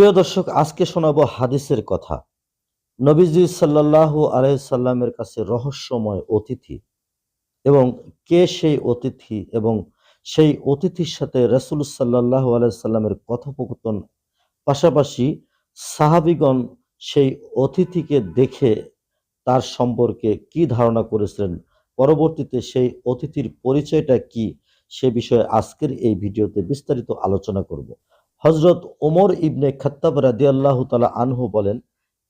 প্রিয় দর্শক, আজকে শোনাবো হাদিসের কথা। নবীজি সাল্লাল্লাহু আলাইসাল্লামের কাছে রহস্যময় অতিথি এবং কে সেই অতিথি এবং সেই অতিথির সাথে রসুল সাল্লাহ আলাইসাল্লামের কথোপকথন, পাশাপাশি সাহাবিগণ সেই অতিথিকে দেখে তার সম্পর্কে কি ধারণা করেছিলেন, পরবর্তীতে সেই অতিথির পরিচয়টা কি, সে বিষয়ে আজকের এই ভিডিওতে বিস্তারিত আলোচনা করব। হজরত ওমর ইবনে খাত্তাব রাদিয়াল্লাহ তালা আনহু বলেন,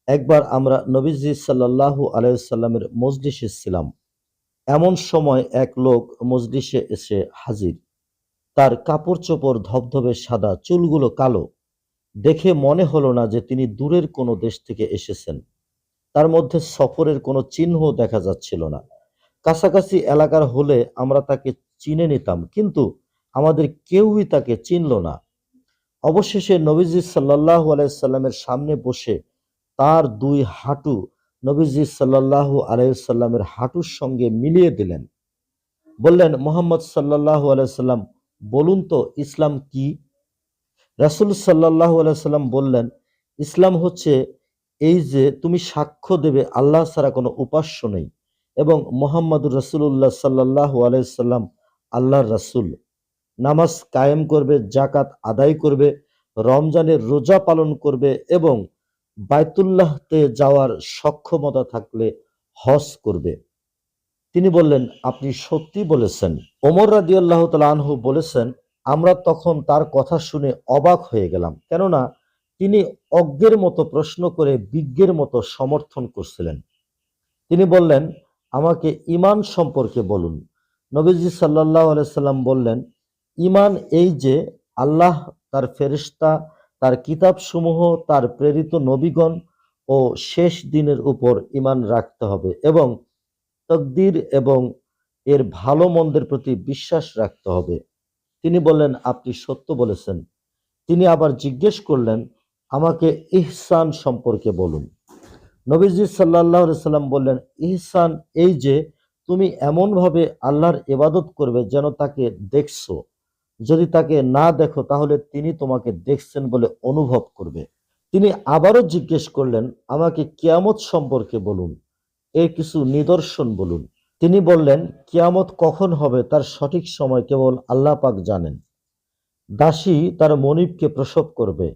একবার আমরা নবীজি সাল্লাল্লাহু আলাইসাল্লামের মজলিসে ছিলাম। এমন সময় এক লোক মজলিসে এসে হাজির। তার কাপড় চোপড় ধবধবে সাদা, চুলগুলো কালো। দেখে মনে হলো না যে তিনি দূরের কোনো দেশ থেকে এসেছেন। তার মধ্যে সফরের কোনো চিহ্ন দেখা যাচ্ছিল না। কাছাকাছি এলাকার হলে আমরা তাকে চিনে নিতাম, কিন্তু আমাদের কেউই তাকে চিনল না। অবশেষে নবীজি সাল্লাহ আলাইসাল্লামের সামনে বসে তার দুই হাঁটু নবীজি সাল্লাহ আলাইসাল্লামের হাঁটুর সঙ্গে মিলিয়ে দিলেন। বললেন, মোহাম্মদ সাল্লাহ আলাইসাল্লাম বলুন তো ইসলাম কি? রাসুল সাল্লাহ আলাইসাল্লাম বললেন, ইসলাম হচ্ছে এই যে তুমি সাক্ষ্য দেবে আল্লাহ ছাড়া কোনো উপাস্য নেই এবং মোহাম্মদুর রসুল্লাহ সাল্লাহ আলাইসাল্লাম আল্লাহর রাসুল। নামাজ কায়েম করবে জাকাত আদায় করবে, রমজানের রোজা পালন করবে এবং বায়তুল্লাহতে যাওয়ার সক্ষমতা থাকলে হজ করবে। তিনি বললেন, আপনি সত্যি বলেছেন। ওমর রাজি আল্লাহ আনহু বলেছেন, আমরা তখন তার কথা শুনে অবাক হয়ে গেলাম। কেননা তিনি অজ্ঞের মতো প্রশ্ন করে বিজ্ঞের মতো সমর্থন করছিলেন। তিনি বললেন, আমাকে ইমান সম্পর্কে বলুন। নবীজি সাল্লাহ আলাইসাল্লাম বললেন ইমান এই যে আল্লাহ তার ফেরিস্তা তার কিতাবসমূহ, তার প্রেরিত নবীগণ ও শেষ দিনের উপর ইমান রাখতে হবে এবং তকদির এবং এর ভালো মন্দের প্রতি বিশ্বাস রাখতে হবে। তিনি বললেন, আপনি সত্য বলেছেন। তিনি আবার জিজ্ঞেস করলেন, আমাকে ইহসান সম্পর্কে বলুন। নবীজি সাল্লাহ সাল্লাম বললেন, ইহসান এই যে তুমি এমনভাবে আল্লাহর ইবাদত করবে যেন তাকে দেখছ। যদি তাকে না দেখো, তাহলে তিনি তোমাকে দেখছেন বলে অনুভব করবে। তিনি আবারও জিজ্ঞেস করলেন, আমাকে কিয়ামত সম্পর্কে বলুন, এর কিছু নিদর্শন বলুন। তিনি বললেন, কিয়ামত কখন হবে তার সঠিক সময় কেবল আল্লাহ পাক জানেন। দাসী তার মনিবকে প্রসব করবে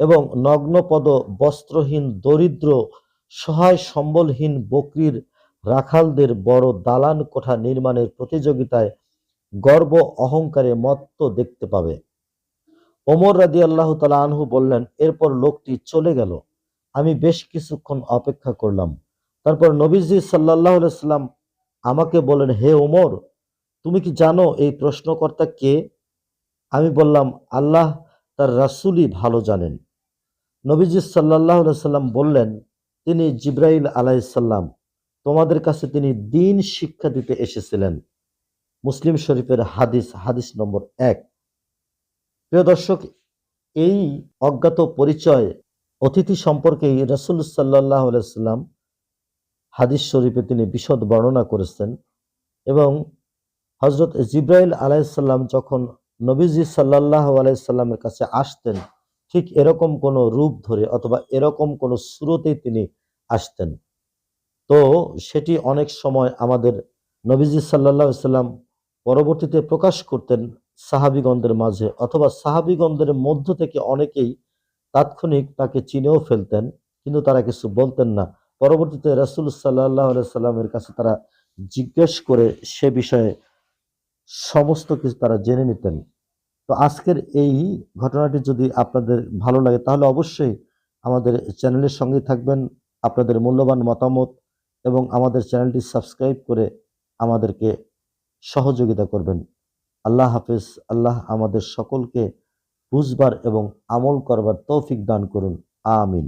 এবং নগ্নপদ, বস্ত্রহীন, দরিদ্র, সহায় সম্বলহীন বকরির রাখালদের বড় দালান কোঠা নির্মাণের প্রতিযোগিতায় গর্ব অহংকারে মত্ত দেখতে পাবে। ওমর রাদি আল্লাহ তালা আনহু বললেন, এরপর লোকটি চলে গেল। আমি বেশ কিছুক্ষণ অপেক্ষা করলাম। তারপর নবীজি সাল্লাহ সাল্লাম আমাকে বলেন হে ওমর, তুমি কি জানো এই প্রশ্নকর্তা কে? আমি বললাম, আল্লাহ তার রাসুলই ভালো জানেন। নবীজি সাল্লাহ সাল্লাম বললেন, তিনি জিব্রাইল আলাইসাল্লাম তোমাদের কাছে তিনি দিন শিক্ষা দিতে এসেছিলেন। মুসলিম শরীফের হাদিস হাদিস নম্বর এক। প্রিয় দর্শক, এই অজ্ঞাত পরিচয় অতিথি সম্পর্কেই রসুল সাল্লাহ আলাইসাল্লাম হাদিস শরীফে তিনি বিশদ বর্ণনা করেছেন এবং হজরত জিব্রাইল আলাইসাল্লাম যখন নবীজি সাল্লাহ আলাইসাল্লামের কাছে আসতেন, ঠিক এরকম কোনো রূপ ধরে অথবা এরকম কোনো সুরতেই তিনি আসতেন। তো সেটি অনেক সময় আমাদের নবীজি সাল্লাহ সাল্লাম পরবর্তীতে প্রকাশ করতেন সাহাবিগণদের মাঝে অথবা সাহাবিগণদের মধ্য থেকে অনেকেই তাৎক্ষণিক তাকে চিনেও ফেলতেন, কিন্তু তারা কিছু বলতেন না। পরবর্তীতে রাসুল সাল্লাহ সাল্লামের কাছে তারা জিজ্ঞেস করে সে বিষয়ে সমস্ত কিছু তারা জেনে নিতেন। তো আজকের এই ঘটনাটি যদি আপনাদের ভালো লাগে, তাহলে অবশ্যই আমাদের চ্যানেলের সঙ্গেই থাকবেন, আপনাদের মূল্যবান মতামত এবং আমাদের চ্যানেলটি সাবস্ক্রাইব করে আমাদেরকে সহযোগিতা করবেন। আল্লাহ হাফিজ, আল্লাহ আমাদের সকলকে বুঝবার এবং আমল করবার তৌফিক দান করুন। আমিন।